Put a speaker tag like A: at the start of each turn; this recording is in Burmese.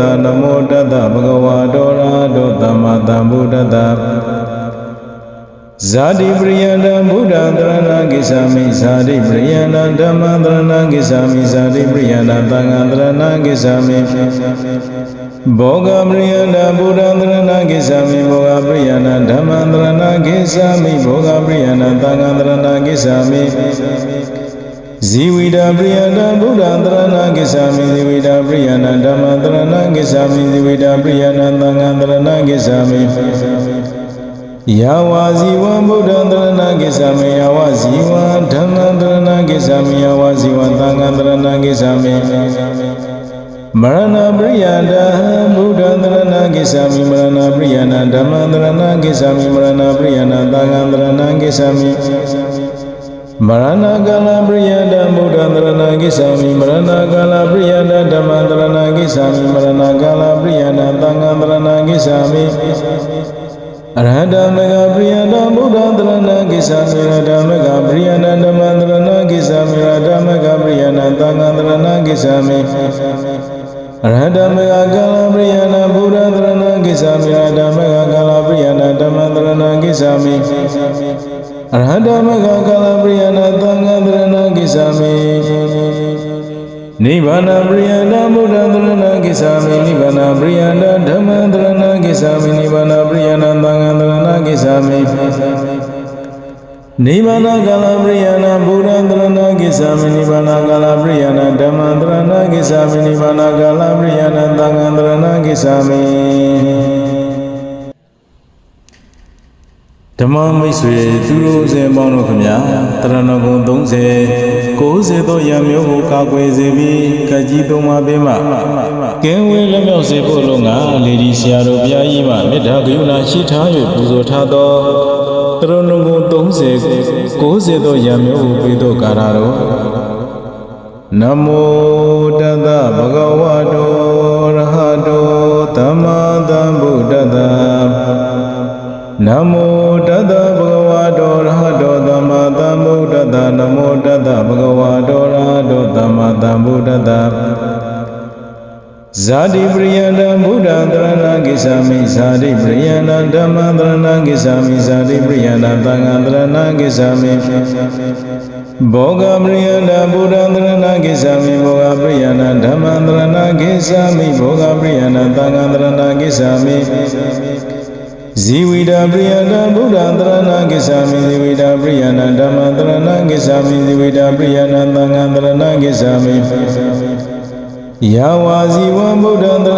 A: တနမောတတဗုဒ္ဓဝါတောရာတောသမ္မာသမ္ဗုဒ္ဓတ္တဇာတိပရိယန္တဘုဒ္ဓံတရဏဂိသာမိဇာတိပရိယန္တဓမ္မံတရဏဂိသာမိဇာတိပရိယန္တသံဃံတရဏဂိသာမိဘောဂပရိယန္တဘုဒ္ဓံတရဏဂိသာမိဘောဂပရိယန္တဓမ္မံတရဏဂိသာမိဘောဂပရိယန္တသံဃံတရဏဂိသာမိ ဇီဝိတာပရိယန္တဘုဒ္ဓံတရဏဂိသာမိဇီဝိတာပရိယန္တဓမ္မံတရဏဂိသာမိဇီဝိတာပရိယန္တသံဃံတရဏဂိသာမိယာဝဇီဝံဗုဒ္ဓံတရဏဂိသာမိယာဝဇီဝံဓမ္မံတရဏဂိသာမိယာဝဇီဝံသံဃံတရဏဂိသာမိမရဏပရိယန္တဘုဒ္ဓံတရဏဂိသာမိမရဏပရိယန္တဓမ္မံတရဏဂိသာမိမရဏပရိယန္တသံဃံတရဏဂိသာမိ မရဏကာလပရိယန္တဘုဒ္ဓံတရဏဂိသာမိမရဏကာလပရိယန္တဓမ္မံတရဏဂိသာမိမရဏကာလပရိယန္တသံဃံတရဏဂိသာမိအရဟတမေဃပရိယန္တဘုဒ္ဓံတရဏဂိသာမိရဟတမေဃပရိယန္တဓမ္မံတရဏဂိသာမိရဟတမေဃပရိယန္တသံဃံတရဏဂိသာမိအရဟတမေဃကာလပရိယန္တဘုဒ္ဓံတရဏဂိသာမိရဟတမေဃကာလပရိယန္တဓမ္မံတရဏဂိသာမိ အရဟတမေဃကာလပရိယန္တသံဃံတရဏဂိသာမိနိဗ္ဗာန်ပရိယန္တဘုဒ္ဓံတရဏဂိသာမိနိဗ္ဗာန်ပရိယန္တဓမ္မံတရဏဂိသာမိနိဗ္ဗာန်ပရိယန္တသံဃံတရဏဂိသာမိနိဗ္ဗာန်ကာလပရိယန္တဘုဒ္ဓံတရဏဂိသာမိနိဗ္ဗာန်ကာလပရိယန္တဓမ္မံတရဏဂိသာမိနိဗ္ဗာန်ကာလပရိယန္တသံဃံတရဏဂိသာမိ ဓမ္မမိတ်ဆွေသူတို့စင်ပေါင်းတို့ခမညာတရဏဂုံ30 90သောရံမျိုးကိုကာကွယ်စေပြီးကကြီးသုံးပါးပေးမှကင်းဝေးလက်မြောက်စေဖို့လုံငါလေဒီဆရာတို့ဘုရားကြီးမှမေတ္တာကရုဏာရှိထား၍ပူဇော်ထားသောတရဏဂုံ30 90သောရံမျိုးကိုပေးသောကာရတော်နမောတတဗုဒ္ဓဝါတောရဟတောသမ္မာသမ္ဗုဒ္ဓတ္တနမော မ္မာသမ္ဗုဒ္ဓတ္တဇာတိပရိယန္တဘုဒ္ဓံတရဏဂိသာမိဇာတိပရိယန္တဓမ္မံတရဏဂိသာမိဇာတိပရိယန္တသံဃံတရဏဂိသာမိဘောဂပရိယန္တဘုဒ္ဓံတရဏဂိသာမိဘောဂပရိယန္တဓမ္မံတရဏဂိသာမိဘောဂပရိယန္တသံဃံတရဏဂိသာမိ ဇီဝိတာပရိယန္တဘုဒ္ဓံတရဏဂိသာမိဇီဝိတာပရိယန္တဓမ္မံတရဏဂိသာမိဇီဝိတာပရိယန္တသံဃံတရဏဂိသာမိယာဝဇီဝံဗုဒ္ဓံတရ